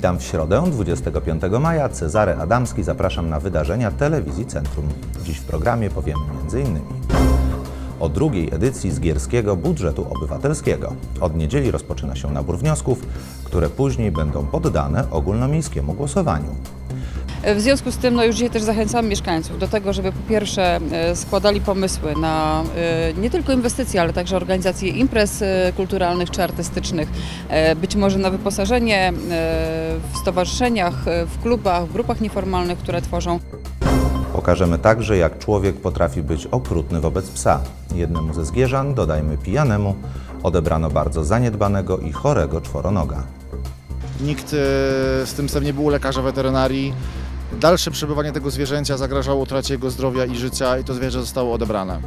Witam w środę, 25 maja. Cezary Adamski, zapraszam na wydarzenia Telewizji Centrum. Dziś w programie powiemy m.in. o drugiej edycji Zgierskiego Budżetu Obywatelskiego. Od niedzieli rozpoczyna się nabór wniosków, które później będą poddane ogólnomiejskiemu głosowaniu. W związku z tym no już dzisiaj też zachęcamy mieszkańców do tego, żeby po pierwsze e, składali pomysły na e, nie tylko inwestycje, ale także organizację imprez e, kulturalnych czy artystycznych, być może na wyposażenie w stowarzyszeniach, w klubach, w grupach nieformalnych, które tworzą. Pokażemy także, jak człowiek potrafi być okrutny wobec psa. Jednemu ze zgierzan, dodajmy pijanemu, odebrano bardzo zaniedbanego i chorego czworonoga. Nikt z tym psem nie był lekarza weterynarii. Dalsze przebywanie tego zwierzęcia zagrażało utracie jego zdrowia i życia i to zwierzę zostało odebrane.